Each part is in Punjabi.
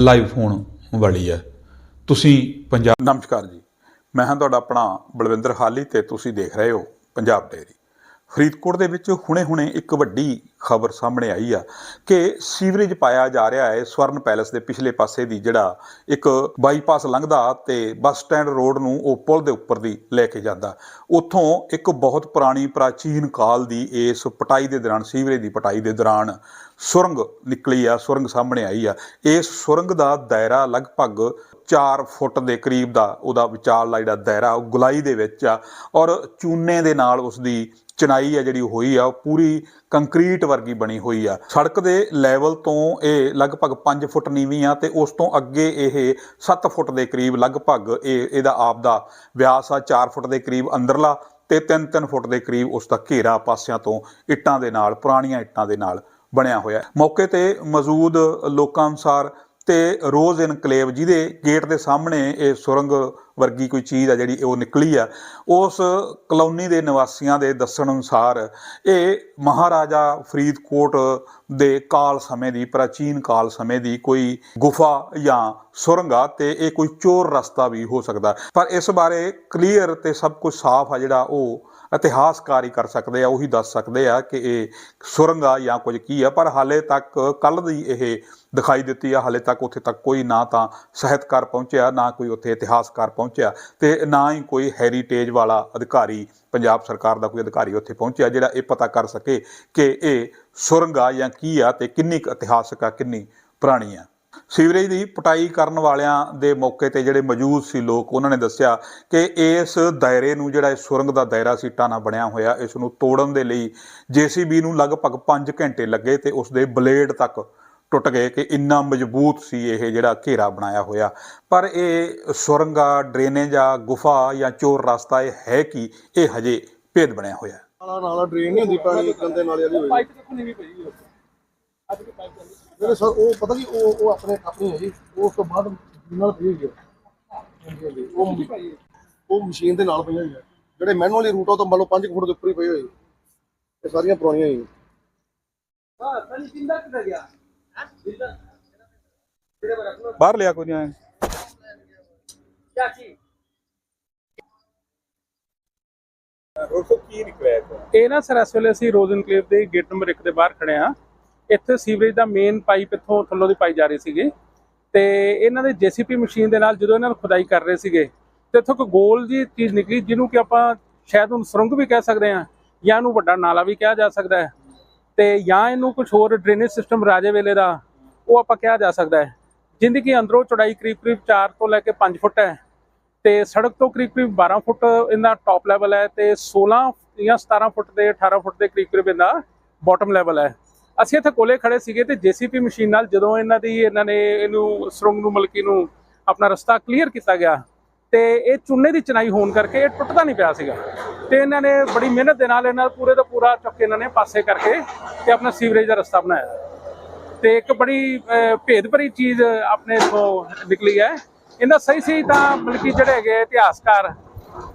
ਲਾਈਵ ਹੋਣ ਵਾਲੀ ਹੈ। ਤੁਸੀਂ ਪੰਜਾਬ ਨਮਸਕਾਰ ਜੀ। ਮੈਂ ਹਾਂ ਤੁਹਾਡਾ ਆਪਣਾ ਬਲਵਿੰਦਰ ਹਾਲੀ ਤੇ ਤੁਸੀਂ ਦੇਖ ਰਹੇ ਹੋ ਪੰਜਾਬ ਡੇਰੀ ਫਰੀਦਕੋਟ ਦੇ ਵਿੱਚ ਹੁਣੇ-ਹੁਣੇ ਇੱਕ ਵੱਡੀ ਖਬਰ ਸਾਹਮਣੇ ਆਈ ਆ ਕਿ ਸੀਵਰੇਜ ਪਾਇਆ ਜਾ ਰਿਹਾ ਹੈ ਸਵਰਨ ਪੈਲੇਸ ਦੇ ਪਿਛਲੇ ਪਾਸੇ ਦੀ, ਜਿਹੜਾ ਇੱਕ ਬਾਈਪਾਸ ਲੰਘਦਾ ਤੇ ਬੱਸ ਸਟੈਂਡ ਰੋਡ ਨੂੰ ਉਹ ਪੁਲ ਦੇ ਉੱਪਰ ਦੀ ਲੈ ਕੇ ਜਾਂਦਾ। ਉੱਥੋਂ ਇੱਕ ਬਹੁਤ ਪੁਰਾਣੀ ਪ੍ਰਾਚੀਨ ਕਾਲ ਦੀ ਇਸ ਪਟਾਈ ਦੇ ਦੌਰਾਨ, ਸੀਵਰੇਜ ਦੀ ਪਟਾਈ ਦੇ ਦੌਰਾਨ ਸੁਰੰਗ ਨਿਕਲੀ ਆ, ਸੁਰੰਗ ਸਾਹਮਣੇ ਆਈ ਆ। ਇਸ ਸੁਰੰਗ ਦਾ ਦਾਇਰਾ ਲਗਭਗ 4 ਫੁੱਟ ਦੇ ਕਰੀਬ ਦਾ ਉਹਦਾ ਵਿਚਾਲਾ ਜਿਹੜਾ ਦਾਇਰਾ, ਉਹ ਗੁਲਾਈ ਦੇ ਵਿੱਚ ਆ ਔਰ ਚੂਨੇ ਦੇ ਨਾਲ ਉਸ ਦੀ ਚਨਾਈ ਆ ਜਿਹੜੀ ਹੋਈ ਆ, ਉਹ ਪੂਰੀ ਕੰਕਰੀਟ ਵਰਗੀ ਬਣੀ ਹੋਈ ਆ। ਸੜਕ ਦੇ ਲੈਵਲ ਤੋਂ ਇਹ ਲਗਭਗ 5 ਫੁੱਟ ਨੀਵੀਂ ਆ ਤੇ ਉਸ ਤੋਂ ਅੱਗੇ ਇਹ 7 ਫੁੱਟ ਦੇ ਕਰੀਬ ਲਗਭਗ ਇਹ ਇਹਦਾ ਆਪ ਦਾ ਵਿਆਸ ਆ 4 ਫੁੱਟ ਦੇ ਕਰੀਬ ਅੰਦਰਲਾ ਤੇ 3-3 ਫੁੱਟ ਦੇ ਕਰੀਬ ਉਸ ਦਾ ਘੇਰਾ ਪਾਸਿਆਂ ਤੋਂ ਇੱਟਾਂ ਦੇ ਨਾਲ, ਪੁਰਾਣੀਆਂ ਇੱਟਾਂ ਦੇ ਨਾਲ ਬਣਿਆ ਹੋਇਆ ਮੌਕੇ ਤੇ ਮੌਜੂਦ ਲੋਕਾਂ ਅਨੁਸਾਰ ਤੇ ਰੋਜ਼ ਇਨਕਲੇਵ ਜਿਹਦੇ ਗੇਟ ਦੇ ਸਾਹਮਣੇ ਇਹ ਸੁਰੰਗ ਵਰਗੀ ਕੋਈ ਚੀਜ਼ ਆ ਜਿਹੜੀ ਉਹ ਨਿਕਲੀ ਆ। ਉਸ ਕਲੋਨੀ ਦੇ ਨਿਵਾਸੀਆਂ ਦੇ ਦੱਸਣ ਅਨੁਸਾਰ ਇਹ ਮਹਾਰਾਜਾ ਫਰੀਦਕੋਟ ਦੇ ਕਾਲ ਸਮੇਂ ਦੀ, ਪ੍ਰਾਚੀਨ ਕਾਲ ਸਮੇਂ ਦੀ ਕੋਈ ਗੁਫਾ ਜਾਂ ਸੁਰੰਗ ਆ ਤੇ ਇਹ ਕੋਈ ਚੋਰ ਰਸਤਾ ਵੀ ਹੋ ਸਕਦਾ। ਪਰ ਇਸ ਬਾਰੇ ਕਲੀਅਰ ਤੇ ਸਭ ਕੁਝ ਸਾਫ਼ ਆ ਜਿਹੜਾ ਉਹ ਇਤਿਹਾਸਕਾਰ ਹੀ ਕਰ ਸਕਦੇ ਆ, ਉਹੀ ਦੱਸ ਸਕਦੇ ਆ ਕਿ ਇਹ ਸੁਰੰਗ ਆ ਜਾਂ ਕੁਝ ਕੀ ਆ, ਪਰ ਹਾਲੇ ਤੱਕ ਕੱਲ ਦੀ ਇਹ ਦਿਖਾਈ ਦਿੱਤੀ ਆ, ਹਾਲੇ ਤੱਕ ਉੱਥੇ ਤੱਕ ਕੋਈ ਨਾ ਤਾਂ ਸਾਹਿਤਕਾਰ ਪਹੁੰਚਿਆ, ਨਾ ਕੋਈ ਉੱਥੇ ਇਤਿਹਾਸਕਾਰ ਪਹੁੰਚਿਆ ਤੇ ਨਾ ਹੀ ਕੋਈ ਹੈਰੀਟੇਜ ਵਾਲਾ ਅਧਿਕਾਰੀ, ਪੰਜਾਬ ਸਰਕਾਰ ਦਾ ਕੋਈ ਅਧਿਕਾਰੀ ਉੱਥੇ ਪਹੁੰਚਿਆ, ਜਿਹੜਾ ਇਹ ਪਤਾ ਕਰ ਸਕੇ ਕਿ ਇਹ ਸੁਰੰਗ ਆ ਜਾਂ ਕੀ ਆ ਤੇ ਕਿੰਨੀ ਕੁ ਇਤਿਹਾਸਕ ਆ, ਕਿੰਨੀ ਪੁਰਾਣੀ ਆ। ਸੀਵਰੇਜ ਦੀ ਪਟਾਈ ਕਰਨ ਵਾਲਿਆਂ ਦੇ ਮੌਕੇ ਤੇ ਜਿਹੜੇ ਮੌਜੂਦ ਸੀ ਲੋਕ, ਉਹਨਾਂ ਨੇ ਦੱਸਿਆ ਕਿ ਇਸ ਦਾਇਰੇ ਨੂੰ ਜਿਹੜਾ ਇਸ ਸੁਰੰਗ ਦਾ ਦਾਇਰਾ ਸੀਟਾਂ ਨਾਲ ਬਣਿਆ ਹੋਇਆ, ਇਸ ਨੂੰ ਤੋੜਨ ਦੇ ਲਈ ਜੀਸੀਬੀ ਨੂੰ ਲਗਭਗ 5 ਘੰਟੇ ਲੱਗੇ ਤੇ ਉਸ ਦੇ ਬਲੇਡ ਤੱਕ ਟੁੱਟ ਗਏ ਕਿ ਇੰਨਾ ਮਜ਼ਬੂਤ ਸੀ ਇਹ ਜਿਹੜਾ ਘੇਰਾ ਬਣਾਇਆ ਹੋਇਆ। ਪਰ ਇਹ ਸੁਰੰਗ ਆ ਡਰੇਨੇਜ ਆ, ਗੁਫਾ ਜਾਂ ਚੋਰ ਰਸਤਾ ਇਹ ਹੈ ਕਿ? ਇਹ ਹਜੇ ਭੇਦ ਬਣਿਆ ਹੋਇਆ। ਨਾਲਾ ਨਾਲਾ ਡਰੇਨ ਨਹੀਂ ਹੁੰਦੀ ਪਾਣੀ ਗੰਦੇ ਨਾਲੇ ਵਾਲੀ ਹੋਈ। ਪਾਈਪ ਕਿੱਥੋਂ ਨਹੀਂ ਪਈ ਜਿਹੜੇ ਸਰ ਉਹ ਪਤਾ ਕੀ ਉਹ ਉਹ ਆਪਣੇ ਆਪਣੀ ਹੈ ਜੀ ਉਸ ਤੋਂ ਬਾਅਦ ਨਾਲ ਪਈ ਹੋਈ ਹੈ ਉਹ ਉਹ ਮਸ਼ੀਨ ਦੇ ਨਾਲ ਪਈ ਹੋਈ ਹੈ ਜਿਹੜੇ ਮੈਨੂਅਲੀ ਰੂਟ ਆ ਉਹ ਤਾਂ ਮੰਨ ਲਓ 5 ਫੁੱਟ ਦੇ ਉੱਪਰ ਹੀ ਪਈ ਹੋਈ ਇਹ ਸਾਰੀਆਂ ਪੁਰਾਣੀਆਂ ਹੀ ਨੇ। ਬਾਹਰ ਲਿਆ ਕੋਈ ਨਹੀਂ ਇਹ ਨਾ ਸਰ, ਇਸ ਵੇਲੇ ਅਸੀਂ ਰੋਜ਼ ਇਨਕਲੇਵ ਦੇ ਗੇਟ ਨੰਬਰ 1 ਦੇ ਬਾਹਰ ਖੜੇ ਆ ਇੱਥੇ ਸੀਵਰੇਜ ਦਾ ਮੇਨ ਪਾਈਪ ਇੱਥੋਂ ਥੱਲੋਂ ਦੀ ਪਾਈ ਜਾ ਰਹੀ ਸੀਗੀ। ਤੇ ਇਹਨਾਂ ਦੇ ਜੀਸੀਪੀ ਮਸ਼ੀਨ ਦੇ ਨਾਲ ਜਦੋਂ ਇਹਨਾਂ ਨੂੰ ਖੁਦਾਈ ਕਰ ਰਹੇ ਸੀਗੇ, ਤੇ ਇੱਥੋਂ ਕੋਈ ਗੋਲ ਜੀ ਚੀਜ਼ ਨਿਕਲੀ, ਜਿਹਨੂੰ ਕਿ ਆਪਾਂ ਸ਼ਾਇਦ ਉਹਨੂੰ ਸੁਰੰਗ ਵੀ ਕਹਿ ਸਕਦੇ ਆ ਜਾਂ ਇਹਨੂੰ ਵੱਡਾ ਨਾਲਾ ਵੀ ਕਿਹਾ ਜਾ ਸਕਦਾ ਹੈ। ਤੇ ਜਾਂ ਇਹਨੂੰ ਕੁਝ ਹੋਰ ਡਰੇਨੇਜ ਸਿਸਟਮ ਰਾਜੇ ਵੇਲੇ ਦਾ, ਉਹ ਆਪਾਂ ਕਿਹਾ ਜਾ ਸਕਦਾ ਹੈ। ਜਿੰਦੀ ਕਿ ਅੰਦਰੋਂ ਚੌੜਾਈ ਕਰੀਬ ਕਰੀਬ 4 ਤੋਂ ਲੈ ਕੇ 5 ਫੁੱਟ ਹੈ। ਤੇ ਸੜਕ ਤੋਂ ਕਰੀਬ ਕਰੀਬ 12 ਫੁੱਟ ਇਹਦਾ ਟਾਪ ਲੈਵਲ ਹੈ ਤੇ 16 ਜਾਂ 17 ਫੁੱਟ ਦੇ 18 ਫੁੱਟ ਦੇ ਕਰੀਬ ਕਰੀਬ ਇਹਦਾ ਬਾਟਮ ਲੈਵਲ ਹੈ। ਅਸੀਂ ਇੱਥੇ ਕੋਲੇ ਖੜੇ ਸੀਗੇ ਤੇ ਜੀਸੀਪੀ ਮਸ਼ੀਨ ਨਾਲ ਜਦੋਂ ਇਹਨਾਂ ਦੀ ਇਹਨਾਂ ਨੇ ਇਹਨੂੰ ਸੁਰੰਗ ਨੂੰ ਮਲਕੀ ਨੂੰ ਆਪਣਾ ਰਸਤਾ ਕਲੀਅਰ ਕੀਤਾ ਗਿਆ ਤੇ ਇਹ ਚੁੰਨੇ ਦੀ ਚਨਾਈ ਹੋਣ ਕਰਕੇ ਇਹ ਟੁੱਟਦਾ ਨਹੀਂ ਪਿਆ ਸੀਗਾ। ਤੇ ਇਹਨਾਂ ਨੇ ਬੜੀ ਮਿਹਨਤ ਦੇ ਨਾਲ ਇਹਨਾਂ ਪੂਰੇ ਦਾ ਪੂਰਾ ਚੱਕ ਕੇ ਇਹਨਾਂ ਨੇ ਪਾਸੇ ਕਰਕੇ ਤੇ ਆਪਣਾ ਸੀਵਰੇਜ ਦਾ ਰਸਤਾ ਬਣਾਇਆ। ਤੇ ਇੱਕ ਬੜੀ ਅਹ, ਭੇਦ ਭਰੀ ਚੀਜ਼ ਆਪਣੇ ਤੋਂ ਨਿਕਲੀ ਹੈ। ਇਹਦਾ ਸਹੀ ਸਹੀ ਤਾਂ ਬਲਕਿ ਜਿਹੜੇ ਹੈਗੇ ਇਤਿਹਾਸਕਾਰ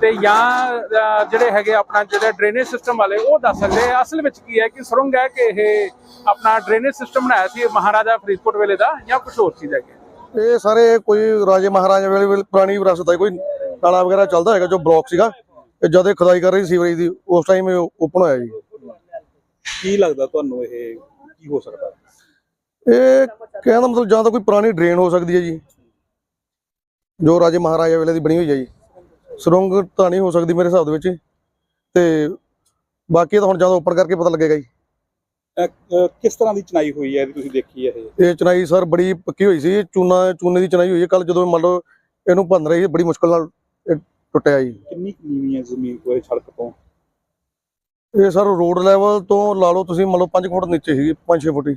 ਤੇ ਜਾਂ ਜਿਹੜੇ ਹੈਗੇ ਆਪਣਾ ਜਿਹੜੇ ਡਰੇਨੇਜ ਸਿਸਟਮ ਵਾਲੇ ਉਹ ਦੱਸ ਸਕਦੇ ਆ। ਅਸਲ ਵਿੱਚ ਕੀ ਹੈ ਕਿ ਸੁਰੰਗ ਹੈ ਕਿ ਇਹ ਆਪਣਾ ਡਰੇਨੇਜ ਸਿਸਟਮ ਬਣਾਇਆ ਸੀ ਮਹਾਰਾਜਾ ਫਰੀਦਕੋਟ ਵੇਲੇ ਦਾ ਜਾਂ ਕੁਝ ਹੋਰ ਚੀਜ਼ ਹੈਗੀ ਇਹ ਸਾਰੇ ਕੋਈ ਰਾਜੇ ਮਹਾਰਾਜਾ ਵੇਲੇ ਵੇਲੇ ਪੁਰਾਣੀ ਵਿਰਾਸਤ ਹੈ ਕੋਈ ਨਾਲਾ ਵਗੈਰਾ ਚੱਲਦਾ ਹੈਗਾ ਜੋ ਬਲੌਕ ਸੀਗਾ। ਇਹ ਜਦ ਇਹ ਖੁਦਾਈ ਕਰ ਰਹੀ ਸੀਵਰੇਜ ਦੀ ਉਸ ਟਾਈਮ ਇਹ ਓਪਨ ਹੋਇਆ ਜੀ। ਕੀ ਲੱਗਦਾ ਤੁਹਾਨੂੰ ਇਹ ਕੀ ਹੋ ਸਕਦਾ? ਇਹ ਕਹਿਣ ਦਾ ਮਤਲਬ ਜਾਂ ਤਾਂ ਕੋਈ ਪੁਰਾਣੀ ਡਰੇਨ ਹੋ ਸਕਦੀ ਹੈ ਜੀ। ਜੋ ਰਾਜੇ ਮਹਾਰਾਜਾ ਵੇਲੇ ਦੀ ਬਣੀ ਹੋਈ ਹੈ ਜੀ। ਸੁਰੰਗ ਤਾਂ ਨਹੀਂ ਹੋ ਸਕਦੀ ਮੇਰੇ ਹਿਸਾਬ ਦੇ ਵਿੱਚ। ਤੇ ਬਾਕੀ ਤਾਂ ਹੁਣ ਜਦੋਂ ਓਪਨ ਕਰਕੇ ਪਤਾ ਲੱਗੇਗਾ ਜੀ। ਕਿਸ ਤਰ੍ਹਾਂ ਦੀ ਚਨਾਈ ਹੋਈ ਹੈ ਇਹਦੀ ਤੁਸੀਂ ਦੇਖੀ ਹੈ ਇਹ? ਇਹ ਚਨਾਈ ਸਰ ਬੜੀ ਪੱਕੀ ਹੋਈ ਸੀ। ਚੂਨਾ ਚੂਨੇ ਦੀ ਚਨਾਈ ਹੋਈ ਹੈ। ਕੱਲ ਜਦੋਂ ਮੰਨ ਲਓ ਇਹਨੂੰ ਭੰਨ ਰਹੀ ਸੀ ਬੜੀ ਮੁਸ਼ਕਲ ਨਾਲ ਇਹ ਟੁੱਟਿਆ ਜੀ। ਕਿੰਨੀ ਕੁ ਨੀਵੀਂ ਹੈ ਜ਼ਮੀਨ ਕੋਈ ਸੜਕ ਤੋਂ? ਇਹ ਸਰ ਰੋਡ ਲੈਵਲ ਤੋਂ ਲਾ ਲਓ ਤੁਸੀਂ ਮੰਨ ਲਓ 5 ਫੁੱਟ ਨੀਚੇ ਸੀਗੀ 5-6 ਫੁੱਟ ਹੀ।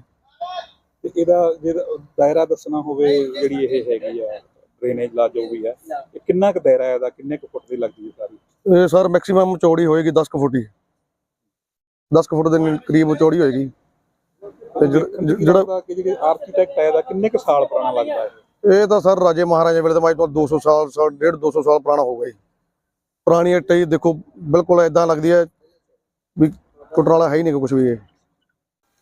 ਤੇ ਇਹਦਾ ਜਿਹੜਾ ਦਾਇਰਾ ਦੱਸਣਾ ਹੋਵੇ ਜਿਹੜੀ ਇਹ ਹੈਗੀ ਆ। ਡਰੇਨੇਜ ਲਾ ਜੋ ਵੀ ਹੈ ਇਹ ਕਿੰਨਾ ਕੁ ਦਾਇਰਾ ਹੈ ਇਹਦਾ? ਕਿੰਨੇ ਕੁ ਫੁੱਟ ਦੀ ਲੱਗਦੀ ਹੈ ਸਾਰੀ? ਇਹ ਸਰ ਮੈਕਸਿਮਮ ਚੌੜੀ ਹੋਏਗੀ 10 ਕੁ ਫੁੱਟ ਹੀ। 10 ਕੁ ਫੁੱਟ ਦੇ ਕਰੀਬ ਚੌੜੀ ਹੋਏਗੀ। ਤੇ ਜਿਹੜਾ- ਜਿਹੜਾ ਜਿਹੜਾ ਕਿ ਜਿਹੜੇ ਆਰਕੀਟੈਕਟ ਹੈ ਇਹਦਾ ਕਿੰਨੇ ਕੁ ਸਾਲ ਪੁਰਾਣਾ ਲੱਗਦਾ ਹੈ? ਇਹ ਤਾਂ ਸਰ ਰਾਜੇ ਮਹਾਰਾਜੇ ਵੇਲੇ ਦਾ ਅੱਜ ਤੋਂ 200 ਸਾਲ ਸਾਲ 1.5 200 ਸਾਲ ਪੁਰਾਣਾ ਹੋਊਗਾ ਜੀ। ਪੁਰਾਣੀ ਇੱਟ ਦੇਖੋ ਬਿਲਕੁਲ ਇਦਾਂ ਲੱਗਦੀ ਹੈ ਵੀ ਟੁੱਟਣ ਵਾਲਾ ਹੈ ਹੀ ਨਹੀਂ ਕੁਝ ਵੀ ਇਹ।